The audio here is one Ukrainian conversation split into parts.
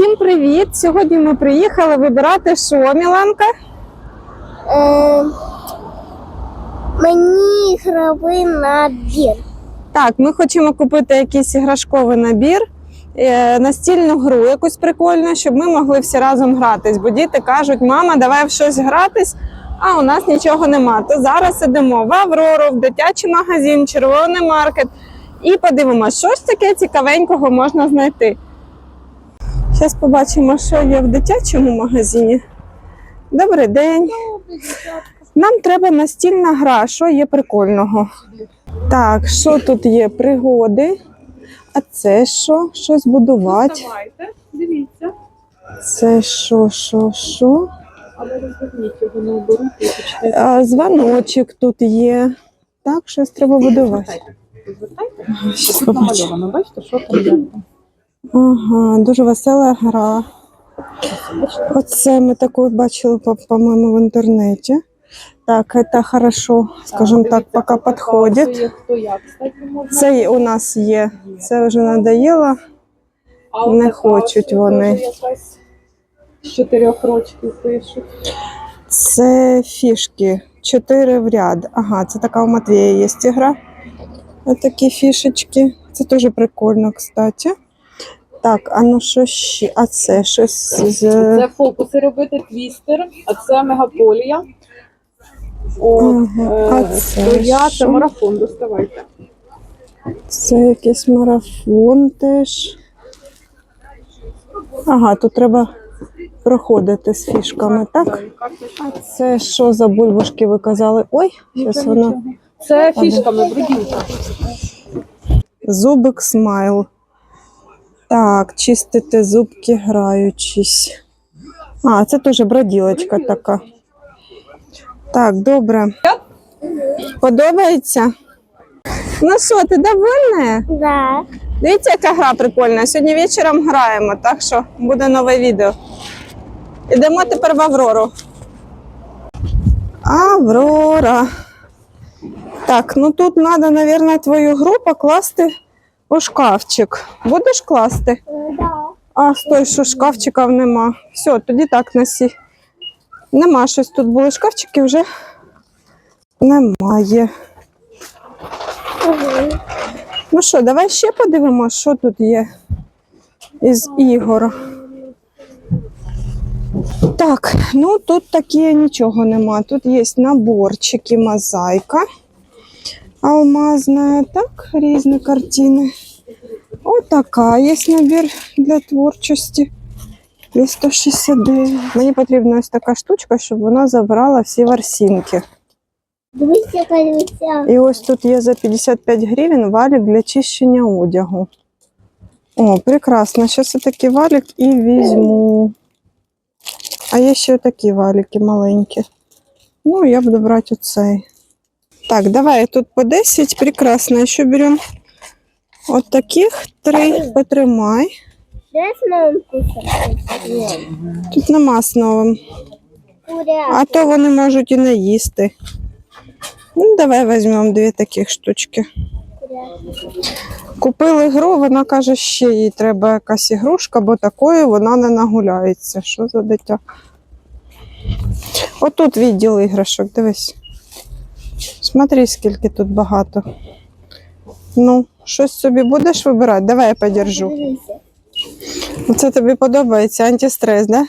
Всім привіт! Сьогодні ми приїхали вибирати що, Міланка? Е, мені ігровий набір. Так, ми хочемо купити якийсь іграшковий набір, е, настільну гру якусь прикольну, щоб ми могли всі разом гратись. Бо діти кажуть, мама, давай в щось гратись, а у нас нічого нема. То зараз ідемо в Аврору, в дитячий магазин, червоний маркет і подивимося, що ж таке цікавенького можна знайти. Зараз побачимо, що є в дитячому магазині. Добрий день. Нам треба настільна гра, що є прикольного. Так, що тут є? Пригоди. А це що? Щось будувати. Давайте, дивіться. Це що, що, що? Але розверніть його на оборот і звоночок тут є. Так, щось треба будувати. Звертайте. Намальовано, бачите, що там є. Ага, дуже весела гра. Оце ми таку бачили, по- по-моєму, в інтернеті. Так, це хорошо, скажімо так, поки підходить. Це у нас є. Це вже от не хочуть вони. З чотирьох рочків пишуть. Це фішки. Чотири в ряд. Ага, це така у Матвія є ігра. Ось такі фішечки. Це теж прикольно, кстати. Так, а ну що ще? А це щось з. Це фокуси робити твістер, а це мегаполія. От, а е, це стоя, що? це марафон, доставайте. Це якийсь марафон теж. Ага, тут треба проходити з фішками, так? А це що за бульбашки ви казали? Ой, зараз воно. Це фішками, брудінка. Зубик смайл. Так, чистити зубки граючись. А, це теж броділочка така. Так, добре. Подобається? Ну що, ти довольна? Да. Дивіться, яка гра прикольна. Сьогодні вечором граємо, так що буде нове відео. Ідемо тепер в Аврору. Аврора. Так, ну тут треба, мабуть, твою гру покласти у шкафчик. Будеш класти? Да. А, стой, що шкафчиків нема. Все, тоді так носі. Нема щось тут були шкафчики, вже немає. Ну що, давай ще подивимося, що тут є із ігор. Так, ну тут таке нічого нема. Тут є наборчики, мозаїка алмазна, так, різні картини. Отака є набір для творчості. Є 169. Мені потрібна ось така штучка, щоб вона забрала всі ворсинки. Дивіться, дивіться. І ось тут є за 55 гривень валік для чищення одягу. О, прекрасно. Зараз я такий валік і візьму. А є ще такі валіки маленькі. Ну, я буду брати оцей. Так, давай тут по 10. Прекрасно. Ще беремо от таких три. Потримай. Тут нема з новим. А то вони можуть і не їсти. Ну, давай візьмемо дві таких штучки. Купили гру, вона каже, ще їй треба якась ігрушка, бо такою вона не нагуляється. Що за дитя? Отут відділ іграшок, дивись. Смотри, скільки тут багато. Ну, щось собі будеш вибирати? Давай я подержу. Це тобі подобається антистрес, да?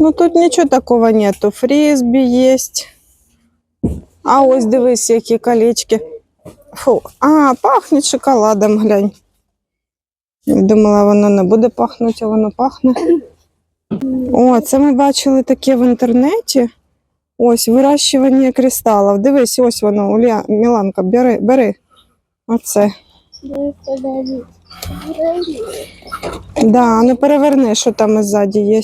Ну тут нічого такого нету. Фрізбі є. А ось дивись, які колечки. Фу. А, пахне шоколадом, глянь. Думала, воно не буде пахнути, а воно пахне. О, це ми бачили таке в інтернеті. Ось вирощування кристалів. Дивись, ось воно, Уля, Міланка, бери, бери. Оце. Да, ну переверни, що там ззаді є.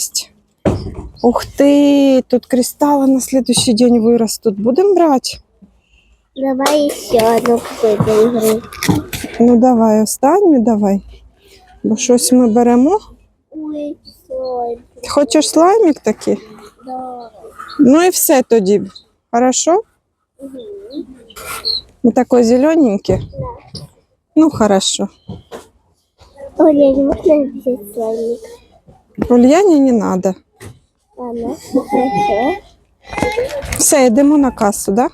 Ух ти, тут кристали на следующий день виростуть. Будемо брати? Давай ще одну ігру. Ну давай, останню давай. Бо щось ми беремо. Ой. Хочеш слаймік такий? Да. Ну і все тоді. Хорошо? Ну такой зелененький. Ну хорошо. Оля, не можно взять? Ульяні не. Ладно, хорошо. Все, йдемо на касу? Да?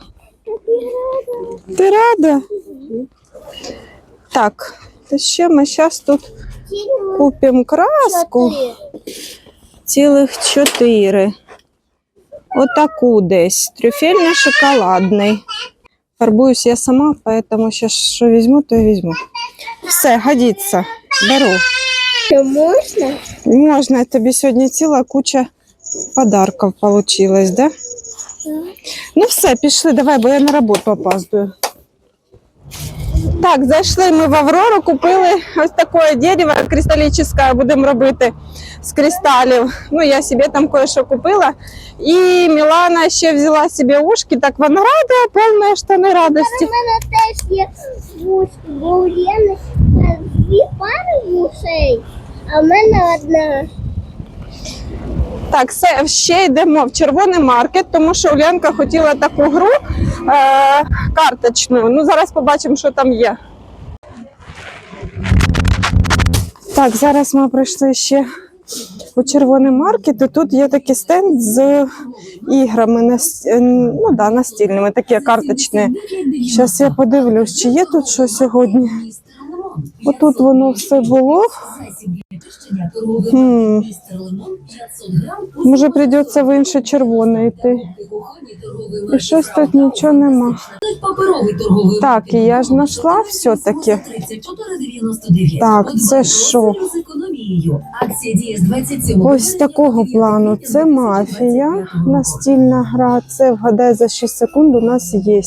Ти рада? Так, то ще ми зараз тут купимо краску. Четыре. Цілих чотири. Отаку десь. Трюфельно-шоколадний. Фарбуюсь я сама, поэтому сейчас що візьму, то і візьму. Все, годиться. Беру. Що можно? Можна, тобі сьогодні ціла куча подарків получилось, да? Ну все, пішли, давай, бо я на роботу опаздую. Так, зайшли ми в Аврору, купили ось таке дерево кристалічне, будемо робити з кристалів. Ну, я собі там кое-що купила. І Мілана ще взяла собі ушки, так вона рада, повна штани У мене теж є вушки, бо у Лєни дві пари вушей, а в мене одна. Так, все, ще йдемо в червоний маркет, тому що Улянка хотіла таку гру е, карточну. Ну, зараз побачимо, що там є. Так, зараз ми прийшли ще у червоний маркет, і тут є такий стенд з іграми е, ну, да, настільними, такі карточні. Зараз я подивлюсь, чи є тут що сьогодні. Отут воно все було. Хм. Може, прийдеться в інше червоне йти. І щось тут нічого нема. Так, і я ж знайшла все-таки. Так, це що? З економією. Акція діє з 27 Ось такого плану. Це мафія, настільна гра. Це вгадай за 6 секунд у нас є.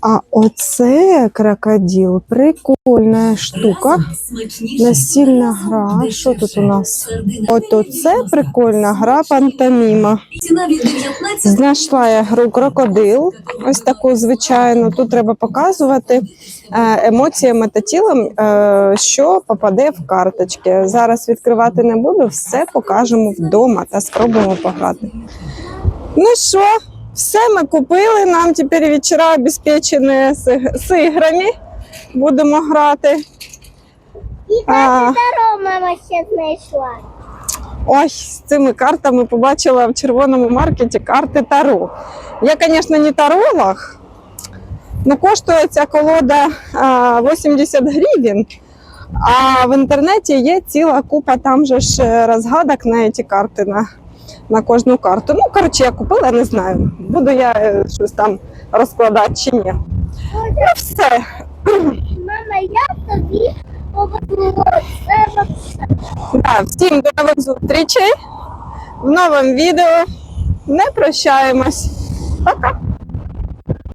А оце крокодил. Прикольна штука. Настільна гра. Що тут у нас? От оце прикольна гра пантоміма. Ціна від 19 Знайшла я гру крокодил. Ось таку звичайну. Тут треба показувати е, емоціями та тілом, е, що попаде в карточки. Зараз відкривати не буду, все покажемо вдома та спробуємо пограти. Ну що, все ми купили. Нам тепер вечора обезпечені з, іграми. Будемо грати. І так здорово, мама ще знайшла. Ой, з цими картами побачила в червоному маркеті карти Таро. Я, звісно, не таролог, але коштує ця колода 80 гривень. А в інтернеті є ціла купа там же ж е, розгадок на ці карти, на, на кожну карту. Ну, коротше, я купила, не знаю, буду я е, щось там розкладати чи ні. Ну, все. Мама, я тобі Да, всім до нових зустрічей в новому відео. Не прощаємось. Пока.